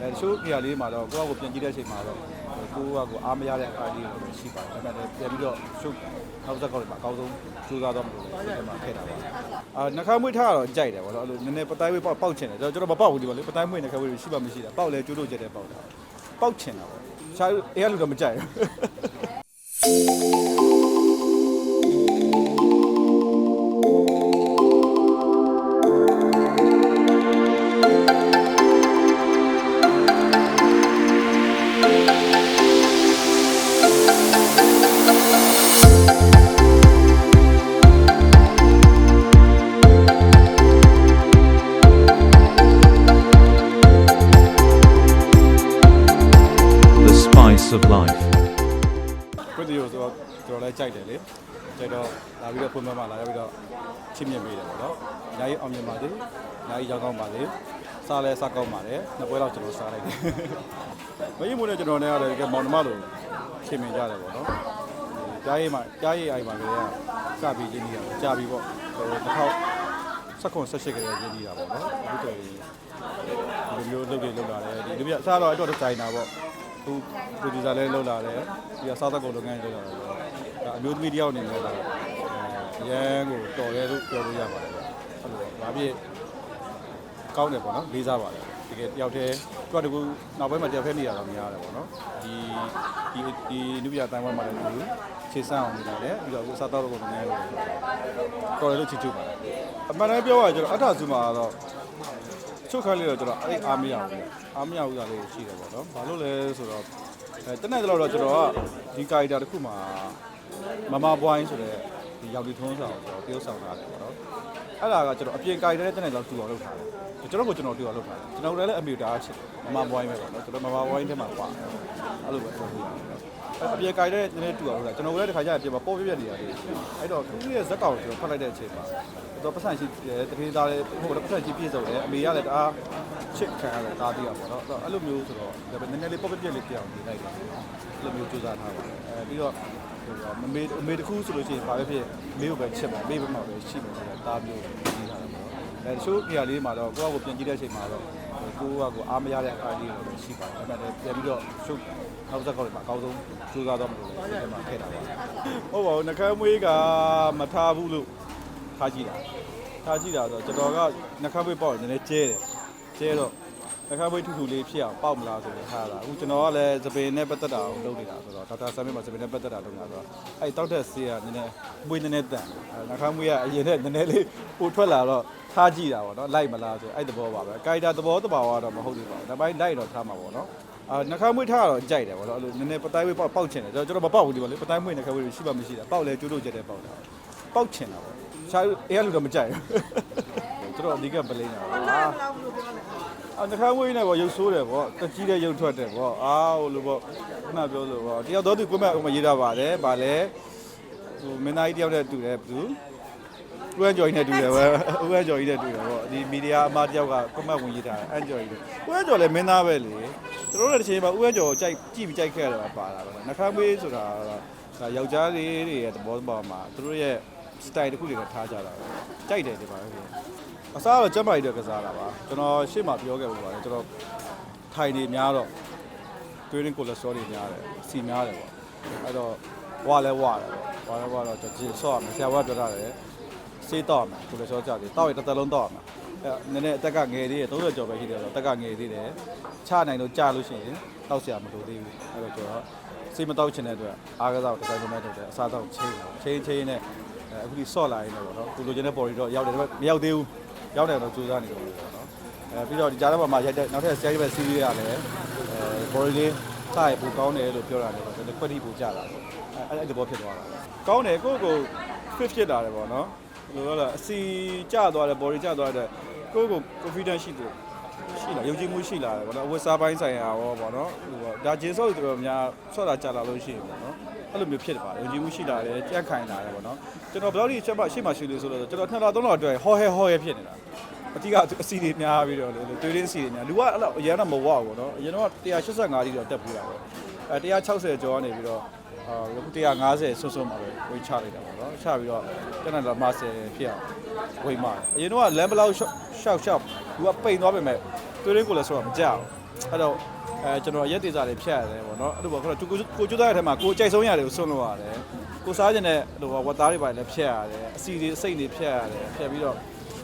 အဲတချို့နေရာလေးမှာတော့ကိုယ့်အကိုပြန်ကြည့်တဲ့အချိန်မှာတော့ကိုယ့်အကိုအားမရတဲ့အခါလေးတွေရှိပါတယ်ဒါပေမဲ့ပြန်ပြီးတော့ရှုပ်နောက်ဆက်ကောက်တွေမှာအကောင်းဆုံးကြိုးစားတော့မလို့ဒီမှာထည့်တာပါအာနှခမ်းမွေးထားတော့ကြိုက်တယ်ဗောနော်အဲ့လိုနည်းနည်းပတိုင်းဝေးပေါက်ပေါက်ချင်တယ်ကျွန်တော်မပေါက်ဘူးဒီဗောလေပတိုင်းမွေးနှခမ်းမွေးရှိပါမရှိတာပေါက်လဲကျိုးလို့ကျက်တယ်ပေါက်တာပေါက်ချင်တာဗောရှားအေးရလူတော့မကြိုက်ဘူး spice of life. ခွင့်တရိုဆိုတော့ကျွန်တော်လည်းကြိုက်တယ်လေကြိုက်တော့လာပြီးတော့ဖွင့်မမှာလာပြီးတော့ချစ်မြတ်ပေးတယ်ပေါ့နော်။ညာကြီးအောင်မြင်ပါစေ။ညာကြီးရောက်ကောင်းပါစေ။စားလဲစားကောင်းပါလေ။နှစ်ပွဲတော့ကျွန်တော်စားလိုက်တယ်။မကြီးမိုးနဲ့ကျွန်တော်နဲ့ရတယ်ကမောင်နှမလိုခင်မင်ကြတယ်ပေါ့နော်။ကြားရေးမှာကြားရေးအိုင်မှာလည်းစပြီးချင်းကြီးတာကြာပြီပေါ့။ဟိုတစ်ခေါက်စက္ကွန်ဆက်ရှိကြတဲ့ချင်းကြီးတာပေါ့နော်။အခုတည်းဒီလိုမျိုးလုပ်တွေလုပ်လာတယ်ဒီလိုပြစားတော့အဲ့တော့ဒီဇိုင်နာပေါ့ သူပရိုဂျူဆာလည်းလုပ်လာတယ်ဒီကစားသက်ကုန်လုပ်ငန်းလုပ်လာတယ်ဒါအမျိုးသမီးတယောက်အနေနဲ့တော့အဲရန်ကိုတော်ရဲလို့ပြောလို့ရပါတယ်အဲ့လိုဘာဖြစ်ကောင်းတယ်ပေါ့နော်လေးစားပါတယ်တကယ်တယောက်တည်းတွတ်တကူနောက်ပိုင်းမှာတယောက်တည်းနေရတာများတယ်ပေါ့နော်ဒီဒီဒီနုပြတိုင်းဝမ်မှာလည်းသူခြေစမ်းအောင်နေတယ်ပြီးတော့အခုစားတော့ကုန်လုပ်ငန်းလုပ်တယ်တော်ရဲလို့ချစ်ချူပါတယ်အမှန်တမ်းပြောရရင်ကျွန်တော်အထာစုမှာတော့ ချုပ်ခန်းလေးတော့ကျွန်တော်အဲ့အားမရဘူးအားမရဘူးသားလေးရှိတယ်ပေါ့နော်ဘာလို့လဲဆိုတော့အဲတနေ့တလောက်တော့ကျွန်တော်ကဒီကာရီတာတစ်ခုမှာမမပွိုင်းဆိုတဲ့ဒီရောက်ဒီထုံးဆောင်ကိုကျွန်တော်တရုပ်ဆောင်ထားတယ်ပေါ့နော်အဲ့ဒါကကျွန်တော်အပြင်ကာရီတာတဲ့တနေ့လောက်တူအောင်လုပ်ထားတယ်ကျွန်တော်ကကျွန်တော်တူအောင်လုပ်ထားတယ်ကျွန်တော်လည်းအမေတားချစ်တယ်မမပွိုင်းပဲပေါ့နော်ကျွန်တော်မမပွိုင်းထဲမှာပါအဲ့လိုပဲပြောပြရတယ် အပြေကြိုက်တဲ့နည်းနည်းတူအောင်လို့ကျွန်တော်လည်းတစ်ခါကျရင်ပြင်မှာပေါ်ပြပြနေရတယ်အဲ့တော့သူ့ရဲ့ဇက်ကောင်ကိုကျွန်တော်ဖတ်လိုက်တဲ့အချိန်မှာတော့ပတ်စံရှိတတိသားလည်းဟိုတော့ပတ်စံရှိပြည့်စုံတယ်အမေကလည်းတအားချစ်ခံရတယ်တားပြီးတော့ပေါ့နော်အဲ့လိုမျိုးဆိုတော့ဒါပေမဲ့နည်းနည်းလေးပေါ်ပြပြလေးပြောင်းနေလိုက်တယ်အဲ့လိုမျိုးကြိုးစားထားပါတယ်အဲပြီးတော့မမေအမေတခုဆိုလို့ရှိရင်ဘာပဲဖြစ်မေကိုပဲချစ်မှာမေဘက်မှာပဲရှိမှာဆိုတာတားမျိုးကြီးထားတာပေါ့အဲတချို့နေရာလေးမှာတော့ကိုယ့်အကိုပြန်ကြည့်တဲ့အချိန်မှာတော့ ကိုယ့်အကိုအားမရတဲ့အခါလေးတွေရှိပါတယ်ဒါပေမဲ့ပြန်ပြီးတော့ရှုပ်နောက်ဆက်ကောက်တွေမှာအကောင်းဆုံးကြိုးစားတော့မလို့ဒီထဲမှာထည့်တာပါဟုတ်ပါဘူးနှကမ်းမွေးကမထားဘူးလို့ထားကြည့်တာထားကြည့်တာဆိုတော့ကျွန်တော်ကနှကမ်းမွေးပေါ့နည်းနည်းကျဲတယ်ကျဲတော့နှကမ်းမွေးထူထူလေးဖြစ်အောင်ပေါက်မလားဆိုပြီးထားတာအခုကျွန်တော်ကလည်းစပင်နဲ့ပတ်သက်တာကိုလုပ်နေတာဆိုတော့ဒေါက်တာဆမ်မင်းမှာစပင်နဲ့ပတ်သက်တာလုပ်နေတာဆိုတော့အဲ့တောက်တဲ့ဆေးကနည်းနည်းမွေးနည်းနည်းတန်တယ်နှကမ်းမွေးကအရင်နဲ့နည်းနည်းလေးပိုထွက်လာတော့ ထားကြည့်တာပေါ့နော်လိုက်မလားဆိုအဲ့သဘောပါပဲကာရီတာသဘောတဘာဝတော့မဟုတ်ဘူးပေါ့ဒါပိုင်းလိုက်တော့ထားမှာပေါ့နော်အာနှခမ်းမွေးထားတော့ကြိုက်တယ်ဗောနော်အဲ့လိုနည်းနည်းပတိုင်းဝေးပေါက်ပေါက်ချင်တယ်ကျွန်တော်ကျွန်တော်မပေါက်ဘူးဒီဗောလေပတိုင်းမွေးနှခမ်းမွေးရှိပါမရှိတာပေါက်လဲကျိုးလို့ကျက်တယ်ပေါက်တာပေါက်ချင်တာဗောရှားအေးရလူတော့မကြိုက်ဘူးကျွန်တော်အဓိကပလိန်တာဗောအာနှခမ်းမွေးနဲ့ဗောရုပ်ဆိုးတယ်ဗောတကြီးတဲ့ရုပ်ထွက်တယ်ဗောအာဟိုလိုဗောခုနပြောလို့ဗောတယောက်တော့သူကိုမဲ့ဟိုမှာရေးတာပါတယ်ဗာလဲဟိုမင်းသားကြီးတယောက်နဲ့တူတယ်ဘယ်သူ ဦးအန်ကျော်ကြီးနဲ့တူတယ်ပဲဦးအန်ကျော်ကြီးနဲ့တူတယ်ပေါ့ဒီမီဒီယာအမတယောက်ကကွန်မန့်ဝင်ရေးထားတယ်အန်ကျော်ကြီးဦးအန်ကျော်လည်းမင်းသားပဲလေကျွန်တော်တို့တစ်ချိန်မှာဦးအန်ကျော်ကိုကြိုက်ကြည့်ပြီးကြိုက်ခဲ့ရတာပါတာပဲနှခမ်းမေးဆိုတာကယောက်ျားလေးတွေရဲ့သဘောပေါ်မှာသူတို့ရဲ့ style တစ်ခုတွေနဲ့ထားကြတာပဲကြိုက်တယ်ဒီပါပဲအစားတော့ကျက်မိုက်တဲ့ကစားတာပါကျွန်တော်ရှေ့မှာပြောခဲ့လို့ပါတယ်ကျွန်တော်ထိုင်နေများတော့ training cholesterol တွေများတယ်စီများတယ်ပေါ့အဲ့တော့ဝါလဲဝါတယ်ပေါ့ဝါလဲဝါတော့ဂျင်းဆော့ရမယ်ဆရာကပြောတာတ ဆေးတော့မှာကိုလက်စထရောကျတယ်တော့ရတစ်သက်လုံးတော့မှာအဲ့နည်းနည်းအသက်ကငယ်သေးတယ်30ကျော်ပဲရှိတယ်ဆိုတော့အသက်ကငယ်သေးတယ်ချနိုင်လို့ကြာလို့ရှိရင်တောက်စရာမလိုသေးဘူးအဲ့တော့ကျွန်တော်ဆေးမတောက်ချင်တဲ့အတွက်အားကစားကိုဒီဇိုင်းလုပ်မဲ့တော့အစားတော့ချိန်ချိန်ချိန်နဲ့အခုဒီဆော့လာရင်တော့ဗောနော်ကိုလိုချင်တဲ့ body တော့ရောက်တယ်ဒါပေမဲ့မရောက်သေးဘူးရောက်တယ်တော့စူးစမ်းနေတော့ဗောနော်အဲပြီးတော့ဒီကြားထဲမှာရိုက်တဲ့နောက်ထပ် series ပဲ series ရလည်းအဲ body လေးစရပူကောင်းတယ်လို့ပြောတာလည်းဗောဒီ quality ပူကြတာဗောအဲအဲ့ဒီဘောဖြစ်သွားတာကောင်းတယ်ကိုကို fit ဖြစ်လာတယ်ဗောနော် ဘယ်လိုလဲအစီကျသွားတယ် body ကျသွားတဲ့ကိုယ့်ကို confidence ရှိတယ်ရှိလာယုံကြည်မှုရှိလာတယ်ဗောနော်အဝတ်စားပိုင်းဆိုင်ရာရောဗောနော်ဟိုဗောဒါဂျင်းဆော့တွေတော်များဆော့တာကြာလာလို့ရှိရင်ဗောနော်အဲ့လိုမျိုးဖြစ်တယ်ပါယုံကြည်မှုရှိလာတယ်ကြက်ခိုင်လာတယ်ဗောနော်ကျွန်တော်ဘယ်လောက်ထိချက်မှရှေ့မှာရှိလို့ဆိုတော့ကျွန်တော်နှစ်လသုံးလအတွက်ဟောဟဲဟောဟဲဖြစ်နေတာအတိကအစီတွေများပြီးတော့လေတွေးရင်းစီတွေများလူကအဲ့လောက်အရင်ကမဝဘူးဗောနော်အရင်တော့185ကြီးတော့တက်ပြီးတာဗောအဲ160ကျော်ကနေပြီးတော့အာ150ဆွဆွမှာပဲ ဝေးချလိုက်တာပေါ့နော်ချပြီးတော့တနင်္လာမဆယ်ဖြစ်အောင်ဝေးမှာအရင်တော့လမ်းဘလောက်ရှော့ရှော့ရှော့သူကပိန်သွားပေမဲ့တွေးရင်းကိုလည်းဆိုတော့မကြောက်အဲ့တော့အဲကျွန်တော်ရက်တေစာတွေဖြတ်ရတယ်ပေါ့နော်အဲ့လိုပေါ့ခုနကကိုကိုကျွတ်တဲ့ထဲမှာကိုကြိုက်ဆုံးရတယ်ကိုဆွန့်လို့ရတယ်ကိုစားခြင်းတဲ့ဟိုဝတ်သားတွေပါလည်းဖြတ်ရတယ်အစီတွေအစိတ်တွေဖြတ်ရတယ်ဖြတ်ပြီးတော့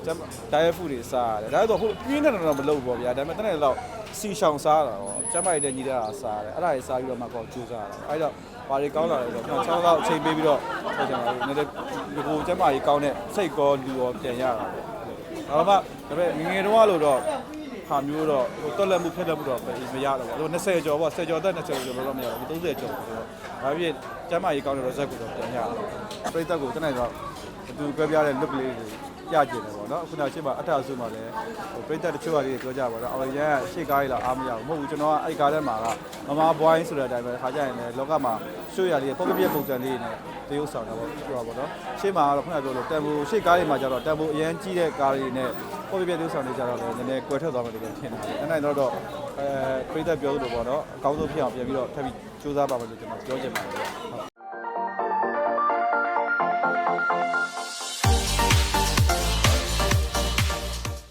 ကျန်ဒိုင်ယက်ဖူတွေစားရတယ်ဒါဆိုဟိုပြင်းတဲ့တော့မလုပ်ဘူးပေါ့ဗျာဒါပေမဲ့တနေ့တော့ စီရှောင်စားတာပေါ့ကျမ်းမာရတဲ့ညီတာစားရတယ်အဲ့ဒါတွေစားပြီးတော့မှကောကျူးစားတာအဲ့တော့ဘာတွေကောင်းလာလဲဆိုတော့ကျွန်တော်6လောက်အချိန်ပေးပြီးတော့ဆိုကျွန်တော်နည်းနည်းဒီကိုကျမ်းမာရေးကောင်းတဲ့စိတ်ကောလူရောပြန်ရတာပေါ့ဒါမှဒါပေမဲ့ငငယ်တော့လို့တော့ဟာမျိုးတော့ဟိုတွက်လက်မှုဖက်လက်မှုတော့မရတော့ဘူး။20ကျော်ပေါ့10ကျော်သက်20ကျော်တော့မရဘူး။30ကျော်ဆိုတော့ဒါပြည့်ကျမ်းမာရေးကောင်းတဲ့ result ကိုတော့ပြန်ရတယ်။ပြိသက်ကိုတနေ့တော့ အတူကြွဲပြတဲ့ look လေးတွေပြကျင်တယ်ပေါ့နော်။ခုနကရှေ့မှာအထအဆုမှာလည်းဟိုပြိသက်တချို့ဟာလေးပြောကြပါတော့။အော်ရန်ရှေ့ကားကြီးတော့အားမရဘူး။မဟုတ်ဘူးကျွန်တော်ကအဲ့ကားထဲမှာကမမဘွိုင်းဆိုတဲ့အတိုင်းပဲခါကြရင်လည်းလောကမှာရွှေရလေးပုံပြပြပုံစံလေးနဲ့တရုပ်ဆောင်တာပေါ့ပြောပါတော့။ရှေ့မှာကတော့ခုနကပြောလို့တန်ဖိုးရှေ့ကားတွေမှာကျတော့တန်ဖိုးအရန်ကြီးတဲ့ကားတွေနဲ့ပုံပြပြတရုပ်ဆောင်နေကြတော့လည်းနည်းနည်းကွယ်ထွက်သွားမယ်လို့ထင်တယ်။အဲ့နိုင်တော့တော့အဲပြိသက်ပြောသလိုပေါ့နော်။အကောင်းဆုံးဖြစ်အောင်ပြန်ပြီးတော့ထပ်ပြီးစူးစမ်းပါမယ်လို့ကျွန်တော်ပြောချင်ပါတယ်။ဟုတ်